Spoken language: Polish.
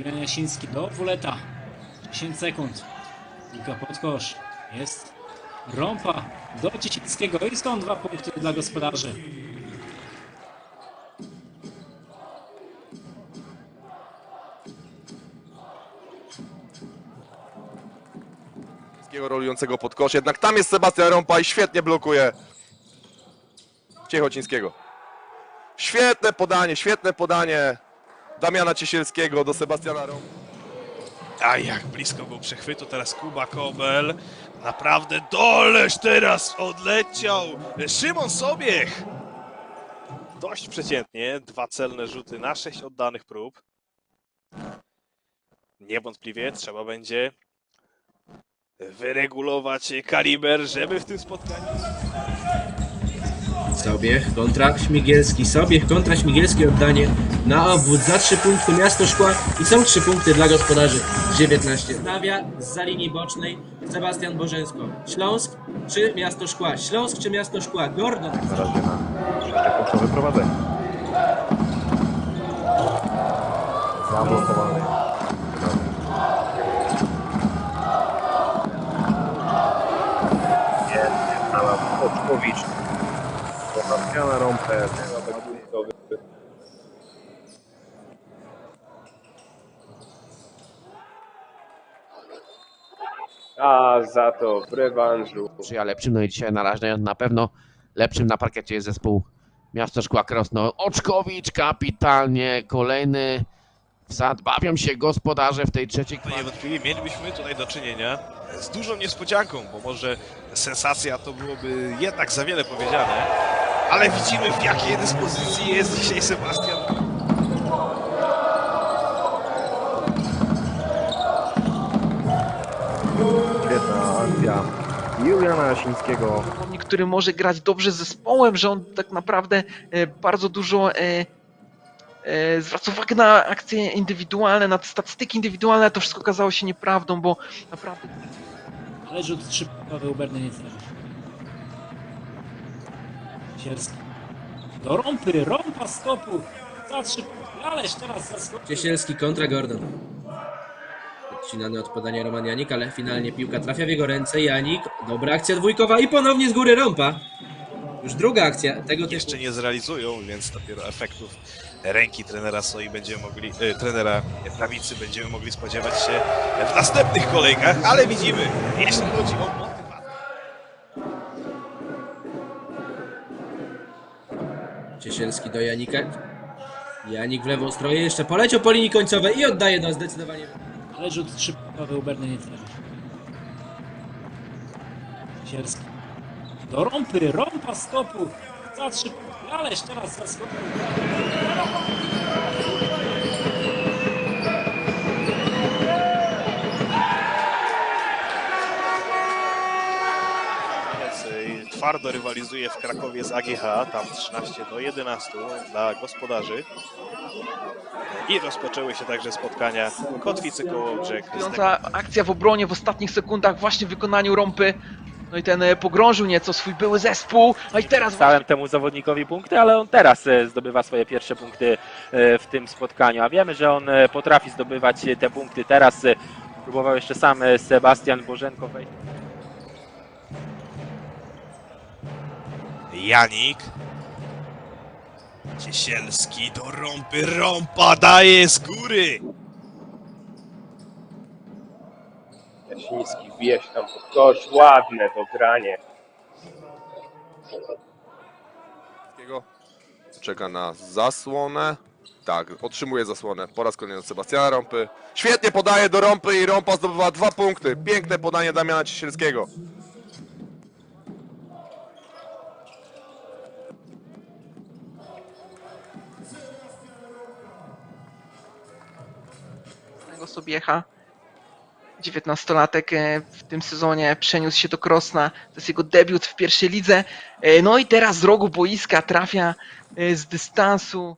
Julian Jasiński do Wuleta. 10 sekund. Piłka pod kosz. Jest Rąpa do Ciesińskiego i stąd dwa punkty dla gospodarzy. Rolującego pod kosz. Jednak tam jest Sebastian Rąpa i świetnie blokuje Ciechocińskiego. Świetne podanie, świetne podanie Damiana Ciesielskiego do Sebastiana. A jak blisko był przechwytu teraz Kuba Kobel. Naprawdę doleż teraz odleciał Szymon Sobiech. Dość przeciętnie, dwa celne rzuty na sześć oddanych prób. Niewątpliwie trzeba będzie wyregulować kaliber, żeby w tym spotkaniu Sobiech kontra Śmigielski. Sobiech kontra Śmigielski oddanie na obwód za 3 punkty Miasto Szkła i są 3 punkty dla gospodarzy 19. Stawia z linii bocznej Sebastian Bożensko. Śląsk czy Miasto Szkła? Śląsk czy Miasto Szkła? Gordon. Na razie na przekąszowe prowadzenie. Zablokowany. Jest Oczkowicz. Rąpę. Punktowy. A za to w rewanżu sprzyja lepszym, no i dzisiaj narażając na pewno lepszym na parkiecie jest zespół Miasto Szkła Krosno. Oczkowicz kapitalnie, kolejny wsad, bawią się gospodarze w tej trzeciej To kwarcie. niewątpliwie mielibyśmy tutaj do czynienia z dużą niespodzianką, bo może sensacja to byłoby jednak za wiele powiedziane, ale widzimy w jakiej dyspozycji jest dzisiaj Sebastian. Świetna akcja Juliana Jasińskiego. który może grać dobrze z zespołem, że on tak naprawdę e, bardzo dużo e, e, zwraca uwagę na akcje indywidualne, na statystyki indywidualne, a to wszystko okazało się nieprawdą, bo naprawdę Ale rzut trzypunktowy u Berny nie trafi. Sierski. Do Rąpy. Rąpa stopu. Za trzy punkty. Ależ teraz zaskoczył. Ciesielski kontra Gordon. Odcinany od podania Roman Janik, ale finalnie piłka trafia w jego ręce. Janik, dobra akcja dwójkowa i ponownie z góry Rąpa. Już druga akcja tego typu. Jeszcze nie zrealizują, więc dopiero efektów ręki trenera Soi będziemy mogli, e, trenera prawicy będziemy mogli spodziewać się w następnych kolejkach, ale widzimy, jeśli chodzi o Ciesielski do Janika. Janik w lewą stronę, jeszcze poleciał po linii końcowej i oddaje do zdecydowanie. Ale rzut trzypunktowy u Berny nie trafi. Sierski. Do Rąpy. Rąpa stopu. Za trzy. Ależ teraz zaskoczył. Twardo rywalizuje w Krakowie z AGH, tam 13 do 11 dla gospodarzy. I rozpoczęły się także spotkania Kotwicy Kołobrzeg. akcja w obronie w ostatnich sekundach właśnie w wykonaniu Rąpy. No i ten e, pogrążył nieco swój były zespół, a i teraz Stałem temu zawodnikowi punkty, ale on teraz e, zdobywa swoje pierwsze punkty e, w tym spotkaniu. A wiemy, że on potrafi zdobywać te punkty. Teraz próbował jeszcze sam Sebastian Bożenko wejść. Janik. Ciesielski do rąpy, rąpa daje z góry. Jasiński wieś tam pod kosz, ładne to granie. Czeka na zasłonę. Tak, otrzymuje zasłonę po raz kolejny od Sebastiana Rąpy. Świetnie podaje do Rąpy i Rąpa zdobywa dwa punkty. Piękne podanie Damiana Ciesielskiego. Sobiecha. 19-latek e, w tym sezonie przeniósł się do Krosna. To jest jego debiut w pierwszej lidze. E, No i teraz z rogu boiska trafia e, z dystansu